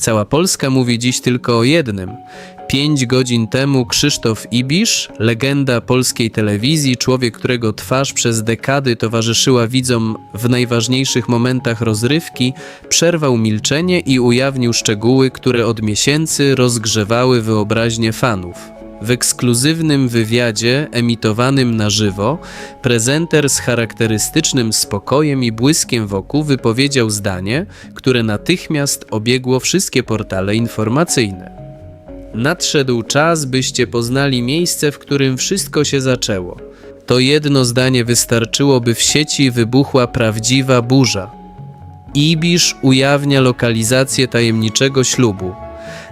Cała Polska mówi dziś tylko o jednym. Pięć godzin temu Krzysztof Ibisz, legenda polskiej telewizji, człowiek, którego twarz przez dekady towarzyszyła widzom w najważniejszych momentach rozrywki, przerwał milczenie i ujawnił szczegóły, które od miesięcy rozgrzewały wyobraźnię fanów. W ekskluzywnym wywiadzie emitowanym na żywo, prezenter z charakterystycznym spokojem i błyskiem wokół wypowiedział zdanie, które natychmiast obiegło wszystkie portale informacyjne. Nadszedł czas, byście poznali miejsce, w którym wszystko się zaczęło. To jedno zdanie wystarczyło, by w sieci wybuchła prawdziwa burza. Ibisz ujawnia lokalizację tajemniczego ślubu.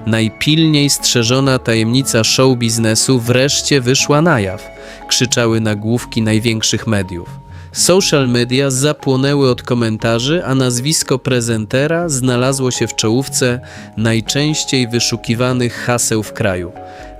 Najpilniej strzeżona tajemnica show biznesu wreszcie wyszła na jaw, krzyczały nagłówki największych mediów. Social media zapłonęły od komentarzy, a nazwisko prezentera znalazło się w czołówce najczęściej wyszukiwanych haseł w kraju.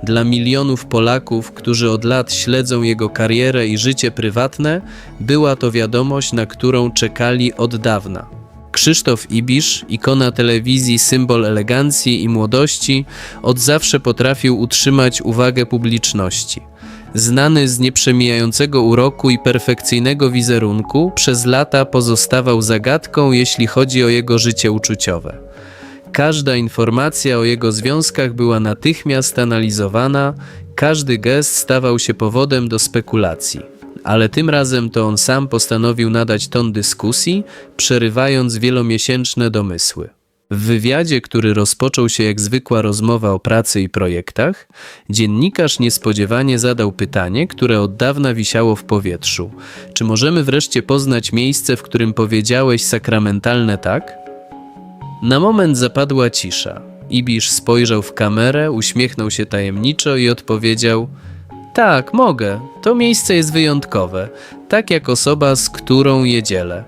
Dla milionów Polaków, którzy od lat śledzą jego karierę i życie prywatne, była to wiadomość, na którą czekali od dawna. Krzysztof Ibisz, ikona telewizji, symbol elegancji i młodości, od zawsze potrafił utrzymać uwagę publiczności. Znany z nieprzemijającego uroku i perfekcyjnego wizerunku, przez lata pozostawał zagadką, jeśli chodzi o jego życie uczuciowe. Każda informacja o jego związkach była natychmiast analizowana, każdy gest stawał się powodem do spekulacji. Ale tym razem to on sam postanowił nadać ton dyskusji, przerywając wielomiesięczne domysły. W wywiadzie, który rozpoczął się jak zwykła rozmowa o pracy i projektach, dziennikarz niespodziewanie zadał pytanie, które od dawna wisiało w powietrzu. Czy możemy wreszcie poznać miejsce, w którym powiedziałeś sakramentalne tak? Na moment zapadła cisza. Ibisz spojrzał w kamerę, uśmiechnął się tajemniczo i odpowiedział: Tak, mogę. To miejsce jest wyjątkowe, tak jak osoba, z którą je dzielę.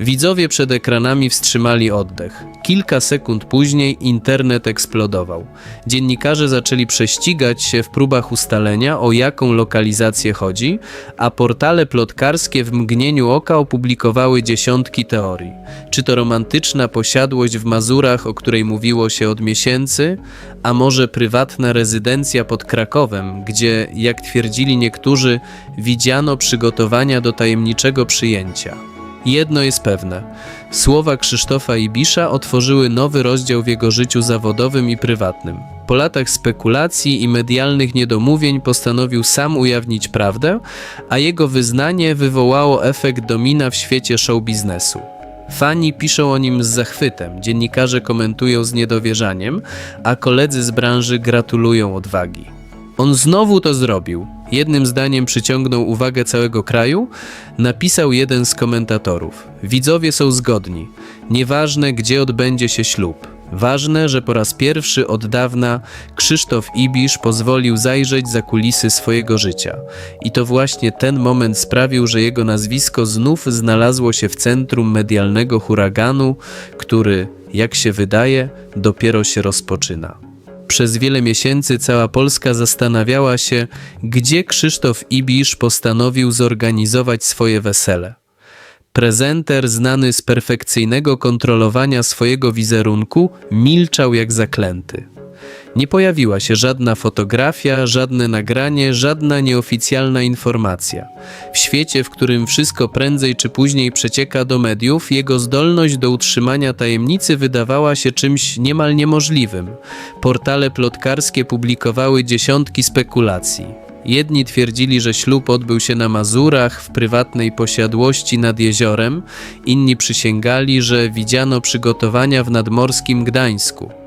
Widzowie przed ekranami wstrzymali oddech. Kilka sekund później internet eksplodował. Dziennikarze zaczęli prześcigać się w próbach ustalenia, o jaką lokalizację chodzi, a portale plotkarskie w mgnieniu oka opublikowały dziesiątki teorii. Czy to romantyczna posiadłość w Mazurach, o której mówiło się od miesięcy, a może prywatna rezydencja pod Krakowem, gdzie, jak twierdzili niektórzy, widziano przygotowania do tajemniczego przyjęcia. Jedno jest pewne. Słowa Krzysztofa Ibisza otworzyły nowy rozdział w jego życiu zawodowym i prywatnym. Po latach spekulacji i medialnych niedomówień postanowił sam ujawnić prawdę, a jego wyznanie wywołało efekt domina w świecie show biznesu. Fani piszą o nim z zachwytem, dziennikarze komentują z niedowierzaniem, a koledzy z branży gratulują odwagi. On znowu to zrobił. Jednym zdaniem przyciągnął uwagę całego kraju, napisał jeden z komentatorów. Widzowie są zgodni. Nieważne, gdzie odbędzie się ślub. Ważne, że po raz pierwszy od dawna Krzysztof Ibisz pozwolił zajrzeć za kulisy swojego życia. I to właśnie ten moment sprawił, że jego nazwisko znów znalazło się w centrum medialnego huraganu, który, jak się wydaje, dopiero się rozpoczyna. Przez wiele miesięcy cała Polska zastanawiała się, gdzie Krzysztof Ibisz postanowił zorganizować swoje wesele. Prezenter, znany z perfekcyjnego kontrolowania swojego wizerunku, milczał jak zaklęty. Nie pojawiła się żadna fotografia, żadne nagranie, żadna nieoficjalna informacja. W świecie, w którym wszystko prędzej czy później przecieka do mediów, jego zdolność do utrzymania tajemnicy wydawała się czymś niemal niemożliwym. Portale plotkarskie publikowały dziesiątki spekulacji. Jedni twierdzili, że ślub odbył się na Mazurach, w prywatnej posiadłości nad jeziorem, inni przysięgali, że widziano przygotowania w nadmorskim Gdańsku.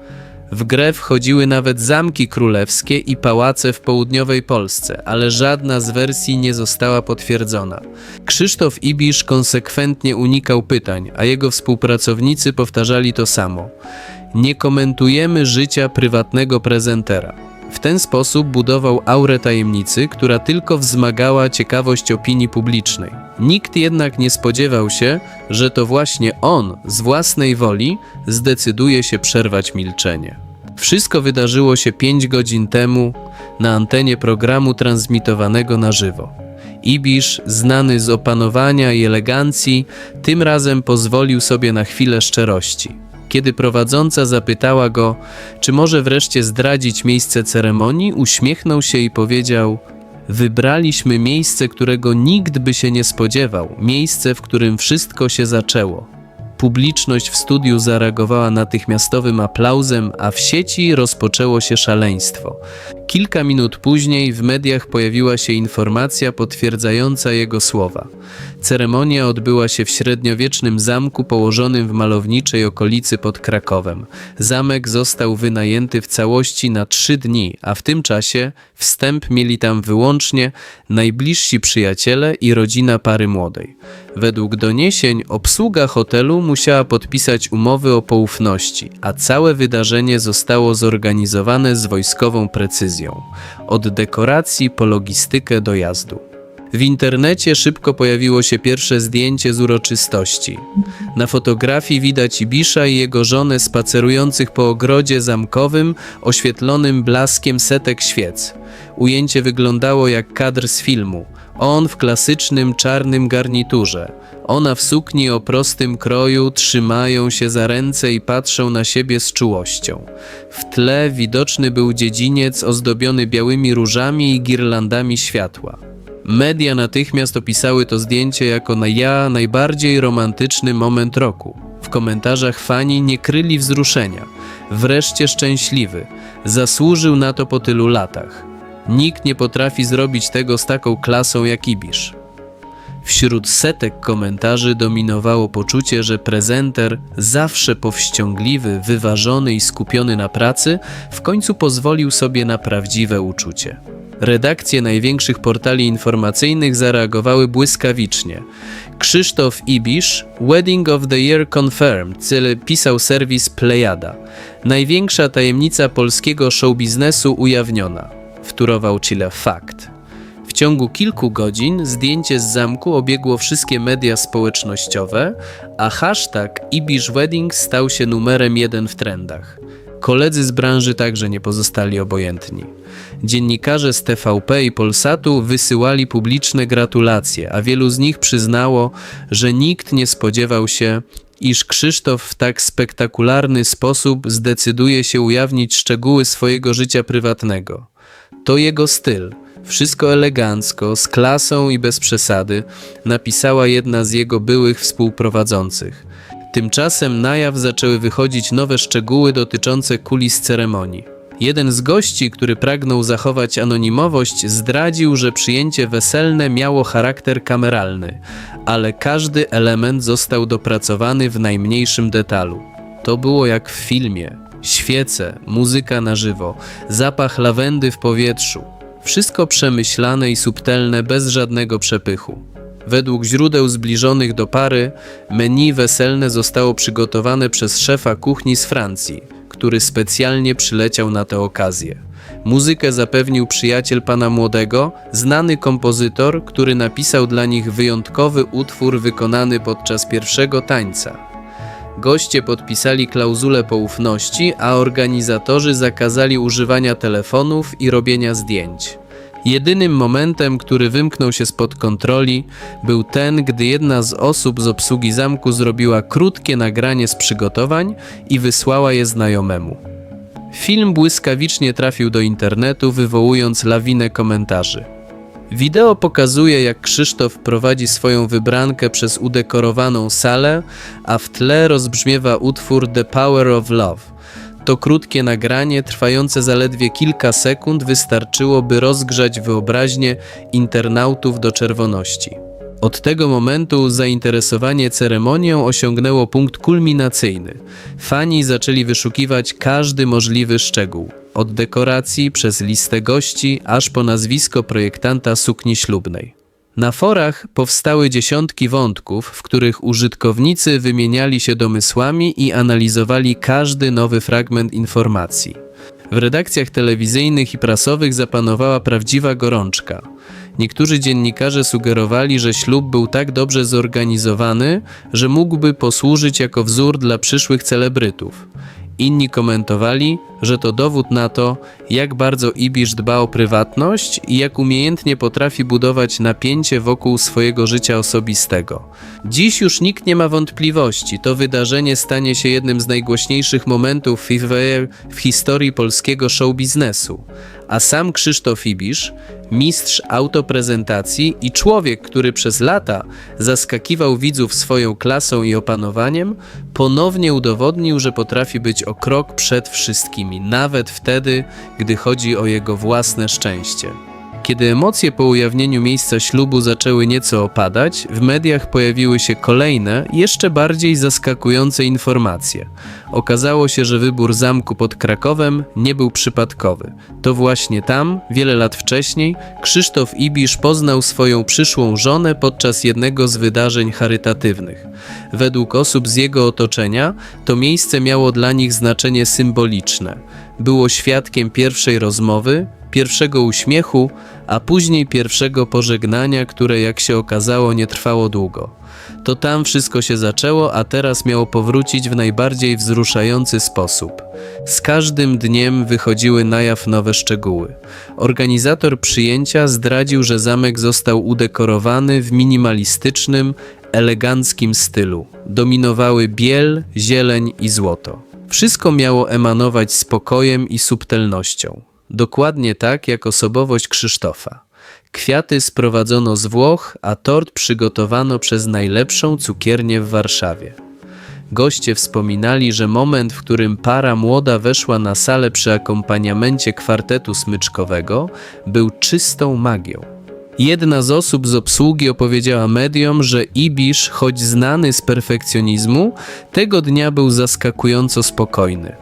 W grę wchodziły nawet zamki królewskie i pałace w południowej Polsce, ale żadna z wersji nie została potwierdzona. Krzysztof Ibisz konsekwentnie unikał pytań, a jego współpracownicy powtarzali to samo. Nie komentujemy życia prywatnego prezentera. W ten sposób budował aurę tajemnicy, która tylko wzmagała ciekawość opinii publicznej. Nikt jednak nie spodziewał się, że to właśnie on z własnej woli zdecyduje się przerwać milczenie. Wszystko wydarzyło się 5 godzin temu na antenie programu transmitowanego na żywo. Ibisz, znany z opanowania i elegancji, tym razem pozwolił sobie na chwilę szczerości. Kiedy prowadząca zapytała go, czy może wreszcie zdradzić miejsce ceremonii, uśmiechnął się i powiedział: Wybraliśmy miejsce, którego nikt by się nie spodziewał, miejsce, w którym wszystko się zaczęło. Publiczność w studiu zareagowała natychmiastowym aplauzem, a w sieci rozpoczęło się szaleństwo. Kilka minut później w mediach pojawiła się informacja potwierdzająca jego słowa. Ceremonia odbyła się w średniowiecznym zamku położonym w malowniczej okolicy pod Krakowem. Zamek został wynajęty w całości na trzy dni, a w tym czasie wstęp mieli tam wyłącznie najbliżsi przyjaciele i rodzina pary młodej. Według doniesień obsługa hotelu musiała podpisać umowy o poufności, a całe wydarzenie zostało zorganizowane z wojskową precyzją. Od dekoracji po logistykę dojazdu. W internecie szybko pojawiło się pierwsze zdjęcie z uroczystości. Na fotografii widać Ibisza i jego żonę spacerujących po ogrodzie zamkowym, oświetlonym blaskiem setek świec. Ujęcie wyglądało jak kadr z filmu. On w klasycznym czarnym garniturze. Ona w sukni o prostym kroju trzymają się za ręce i patrzą na siebie z czułością. W tle widoczny był dziedziniec ozdobiony białymi różami i girlandami światła. Media natychmiast opisały to zdjęcie jako na ja najbardziej romantyczny moment roku. W komentarzach fani nie kryli wzruszenia. Wreszcie szczęśliwy. Zasłużył na to po tylu latach. Nikt nie potrafi zrobić tego z taką klasą jak Ibisz. Wśród setek komentarzy dominowało poczucie, że prezenter, zawsze powściągliwy, wyważony i skupiony na pracy, w końcu pozwolił sobie na prawdziwe uczucie. Redakcje największych portali informacyjnych zareagowały błyskawicznie. Krzysztof Ibisz, Wedding of the Year Confirmed, cyle pisał serwis Plejada. Największa tajemnica polskiego showbiznesu ujawniona. Wturował Chile Fakt. W ciągu kilku godzin zdjęcie z zamku obiegło wszystkie media społecznościowe, a hashtag Ibisz Wedding stał się numerem jeden w trendach. Koledzy z branży także nie pozostali obojętni. Dziennikarze z TVP i Polsatu wysyłali publiczne gratulacje, a wielu z nich przyznało, że nikt nie spodziewał się, iż Krzysztof w tak spektakularny sposób zdecyduje się ujawnić szczegóły swojego życia prywatnego. To jego styl. Wszystko elegancko, z klasą i bez przesady, napisała jedna z jego byłych współprowadzących. Tymczasem na jaw zaczęły wychodzić nowe szczegóły dotyczące kulis ceremonii. Jeden z gości, który pragnął zachować anonimowość, zdradził, że przyjęcie weselne miało charakter kameralny, ale każdy element został dopracowany w najmniejszym detalu. To było jak w filmie. Świece, muzyka na żywo, zapach lawendy w powietrzu. Wszystko przemyślane i subtelne bez żadnego przepychu. Według źródeł zbliżonych do pary, menu weselne zostało przygotowane przez szefa kuchni z Francji, który specjalnie przyleciał na tę okazję. Muzykę zapewnił przyjaciel pana młodego, znany kompozytor, który napisał dla nich wyjątkowy utwór wykonany podczas pierwszego tańca. Goście podpisali klauzulę poufności, a organizatorzy zakazali używania telefonów i robienia zdjęć. Jedynym momentem, który wymknął się spod kontroli, był ten, gdy jedna z osób z obsługi zamku zrobiła krótkie nagranie z przygotowań i wysłała je znajomemu. Film błyskawicznie trafił do internetu, wywołując lawinę komentarzy. Wideo pokazuje, jak Krzysztof prowadzi swoją wybrankę przez udekorowaną salę, a w tle rozbrzmiewa utwór The Power of Love. To krótkie nagranie, trwające zaledwie kilka sekund, wystarczyło, by rozgrzać wyobraźnię internautów do czerwoności. Od tego momentu zainteresowanie ceremonią osiągnęło punkt kulminacyjny. Fani zaczęli wyszukiwać każdy możliwy szczegół. Od dekoracji przez listę gości, aż po nazwisko projektanta sukni ślubnej. Na forach powstały dziesiątki wątków, w których użytkownicy wymieniali się domysłami i analizowali każdy nowy fragment informacji. W redakcjach telewizyjnych i prasowych zapanowała prawdziwa gorączka. Niektórzy dziennikarze sugerowali, że ślub był tak dobrze zorganizowany, że mógłby posłużyć jako wzór dla przyszłych celebrytów. Inni komentowali, że to dowód na to, jak bardzo Ibisz dba o prywatność i jak umiejętnie potrafi budować napięcie wokół swojego życia osobistego. Dziś już nikt nie ma wątpliwości, to wydarzenie stanie się jednym z najgłośniejszych momentów w, historii polskiego show biznesu. A sam Krzysztof Ibisz, mistrz autoprezentacji i człowiek, który przez lata zaskakiwał widzów swoją klasą i opanowaniem, ponownie udowodnił, że potrafi być o krok przed wszystkimi, nawet wtedy, gdy chodzi o jego własne szczęście. Kiedy emocje po ujawnieniu miejsca ślubu zaczęły nieco opadać, w mediach pojawiły się kolejne, jeszcze bardziej zaskakujące informacje. Okazało się, że wybór zamku pod Krakowem nie był przypadkowy. To właśnie tam, wiele lat wcześniej, Krzysztof Ibisz poznał swoją przyszłą żonę podczas jednego z wydarzeń charytatywnych. Według osób z jego otoczenia, to miejsce miało dla nich znaczenie symboliczne. Było świadkiem pierwszej rozmowy, pierwszego uśmiechu, a później pierwszego pożegnania, które jak się okazało nie trwało długo. To tam wszystko się zaczęło, a teraz miało powrócić w najbardziej wzruszający sposób. Z każdym dniem wychodziły na jaw nowe szczegóły. Organizator przyjęcia zdradził, że zamek został udekorowany w minimalistycznym, eleganckim stylu. Dominowały biel, zieleń i złoto. Wszystko miało emanować spokojem i subtelnością. Dokładnie tak jak osobowość Krzysztofa. Kwiaty sprowadzono z Włoch, a tort przygotowano przez najlepszą cukiernię w Warszawie. Goście wspominali, że moment, w którym para młoda weszła na salę przy akompaniamencie kwartetu smyczkowego, był czystą magią. Jedna z osób z obsługi opowiedziała mediom, że Ibisz, choć znany z perfekcjonizmu, tego dnia był zaskakująco spokojny.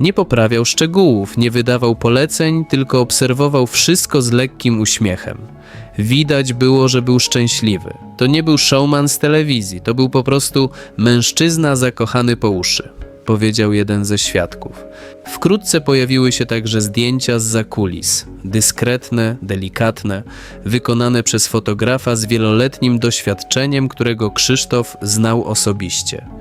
Nie poprawiał szczegółów, nie wydawał poleceń, tylko obserwował wszystko z lekkim uśmiechem. Widać było, że był szczęśliwy. To nie był showman z telewizji, to był po prostu mężczyzna zakochany po uszy, powiedział jeden ze świadków. Wkrótce pojawiły się także zdjęcia z zakulis, dyskretne, delikatne, wykonane przez fotografa z wieloletnim doświadczeniem, którego Krzysztof znał osobiście.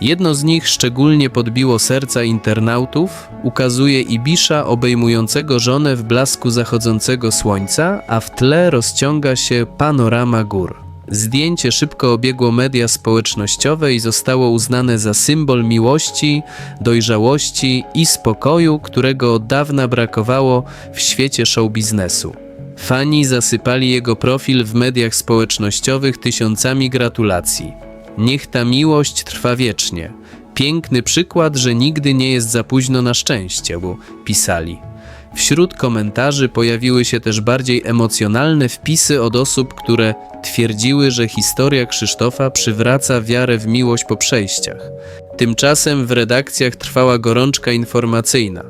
Jedno z nich szczególnie podbiło serca internautów, ukazuje Ibisza obejmującego żonę w blasku zachodzącego słońca, a w tle rozciąga się panorama gór. Zdjęcie szybko obiegło media społecznościowe i zostało uznane za symbol miłości, dojrzałości i spokoju, którego od dawna brakowało w świecie show biznesu. Fani zasypali jego profil w mediach społecznościowych tysiącami gratulacji. Niech ta miłość trwa wiecznie. Piękny przykład, że nigdy nie jest za późno na szczęście, bo pisali. Wśród komentarzy pojawiły się też bardziej emocjonalne wpisy od osób, które twierdziły, że historia Krzysztofa przywraca wiarę w miłość po przejściach. Tymczasem w redakcjach trwała gorączka informacyjna.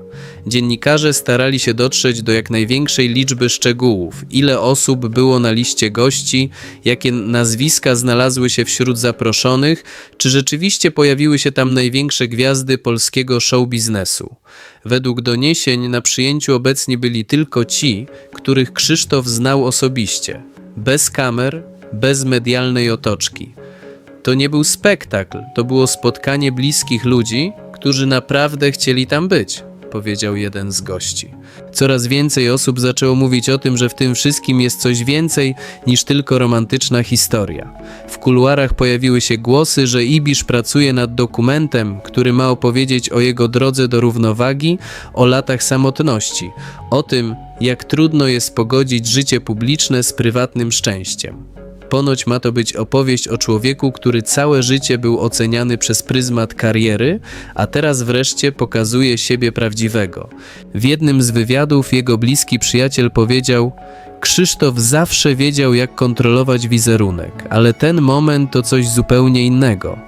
Dziennikarze starali się dotrzeć do jak największej liczby szczegółów, ile osób było na liście gości, jakie nazwiska znalazły się wśród zaproszonych, czy rzeczywiście pojawiły się tam największe gwiazdy polskiego show biznesu. Według doniesień na przyjęciu obecni byli tylko ci, których Krzysztof znał osobiście, bez kamer, bez medialnej otoczki. To nie był spektakl, to było spotkanie bliskich ludzi, którzy naprawdę chcieli tam być, powiedział jeden z gości. Coraz więcej osób zaczęło mówić o tym, że w tym wszystkim jest coś więcej niż tylko romantyczna historia. W kuluarach pojawiły się głosy, że Ibisz pracuje nad dokumentem, który ma opowiedzieć o jego drodze do równowagi, o latach samotności, o tym, jak trudno jest pogodzić życie publiczne z prywatnym szczęściem. Ponoć ma to być opowieść o człowieku, który całe życie był oceniany przez pryzmat kariery, a teraz wreszcie pokazuje siebie prawdziwego. W jednym z wywiadów jego bliski przyjaciel powiedział: Krzysztof zawsze wiedział, jak kontrolować wizerunek, ale ten moment to coś zupełnie innego.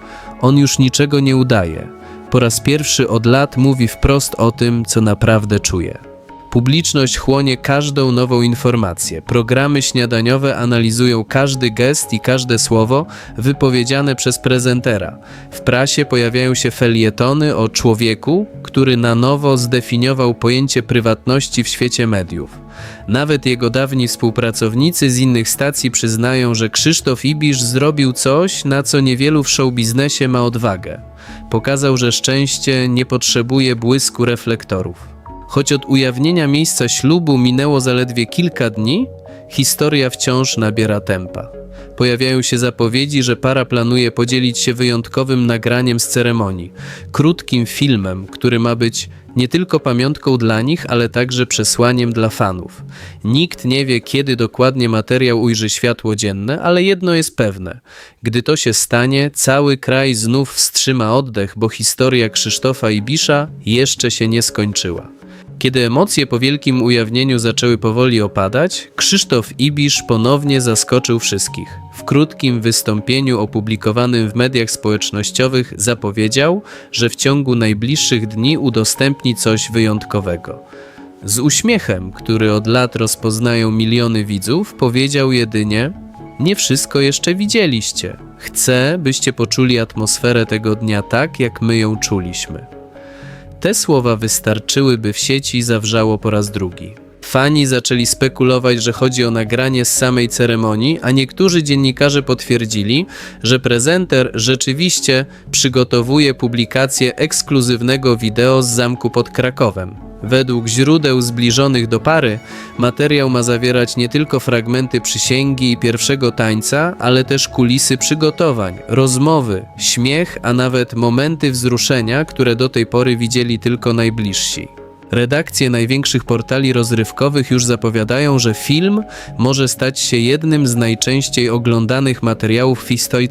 On już niczego nie udaje. Po raz pierwszy od lat mówi wprost o tym, co naprawdę czuje. Publiczność chłonie każdą nową informację. Programy śniadaniowe analizują każdy gest i każde słowo wypowiedziane przez prezentera. W prasie pojawiają się felietony o człowieku, który na nowo zdefiniował pojęcie prywatności w świecie mediów. Nawet jego dawni współpracownicy z innych stacji przyznają, że Krzysztof Ibisz zrobił coś, na co niewielu w showbiznesie ma odwagę. Pokazał, że szczęście nie potrzebuje błysku reflektorów. Choć od ujawnienia miejsca ślubu minęło zaledwie kilka dni, historia wciąż nabiera tempa. Pojawiają się zapowiedzi, że para planuje podzielić się wyjątkowym nagraniem z ceremonii, krótkim filmem, który ma być nie tylko pamiątką dla nich, ale także przesłaniem dla fanów. Nikt nie wie, kiedy dokładnie materiał ujrzy światło dzienne, ale jedno jest pewne: gdy to się stanie, cały kraj znów wstrzyma oddech, bo historia Krzysztofa Ibisza jeszcze się nie skończyła. Kiedy emocje po wielkim ujawnieniu zaczęły powoli opadać, Krzysztof Ibisz ponownie zaskoczył wszystkich. W krótkim wystąpieniu opublikowanym w mediach społecznościowych zapowiedział, że w ciągu najbliższych dni udostępni coś wyjątkowego. Z uśmiechem, który od lat rozpoznają miliony widzów, powiedział jedynie: Nie wszystko jeszcze widzieliście. Chcę, byście poczuli atmosferę tego dnia tak, jak my ją czuliśmy. Te słowa wystarczyły, by w sieci zawrzało po raz drugi. Fani zaczęli spekulować, że chodzi o nagranie z samej ceremonii, a niektórzy dziennikarze potwierdzili, że prezenter rzeczywiście przygotowuje publikację ekskluzywnego wideo z zamku pod Krakowem. Według źródeł zbliżonych do pary, materiał ma zawierać nie tylko fragmenty przysięgi i pierwszego tańca, ale też kulisy przygotowań, rozmowy, śmiech, a nawet momenty wzruszenia, które do tej pory widzieli tylko najbliżsi. Redakcje największych portali rozrywkowych już zapowiadają, że film może stać się jednym z najczęściej oglądanych materiałów w historii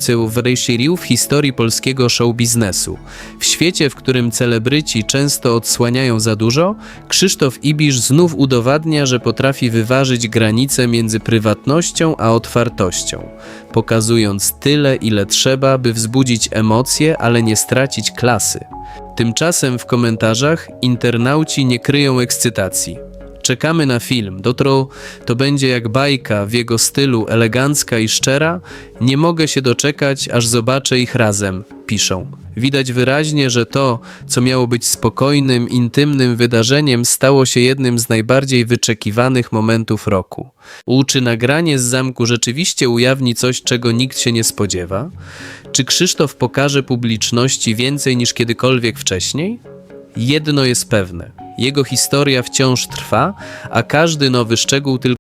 w historii polskiego show biznesu. W świecie, w którym celebryci często odsłaniają za dużo, Krzysztof Ibisz znów udowadnia, że potrafi wyważyć granice między prywatnością a otwartością, pokazując tyle, ile trzeba, by wzbudzić emocje, ale nie stracić klasy. Tymczasem w komentarzach internauci nie kryją ekscytacji. Czekamy na film. Dotro to będzie jak bajka w jego stylu elegancka i szczera. Nie mogę się doczekać, aż zobaczę ich razem, piszą. Widać wyraźnie, że to, co miało być spokojnym, intymnym wydarzeniem, stało się jednym z najbardziej wyczekiwanych momentów roku. Czy nagranie z zamku rzeczywiście ujawni coś, czego nikt się nie spodziewa? Czy Krzysztof pokaże publiczności więcej niż kiedykolwiek wcześniej? Jedno jest pewne: jego historia wciąż trwa, a każdy nowy szczegół tylko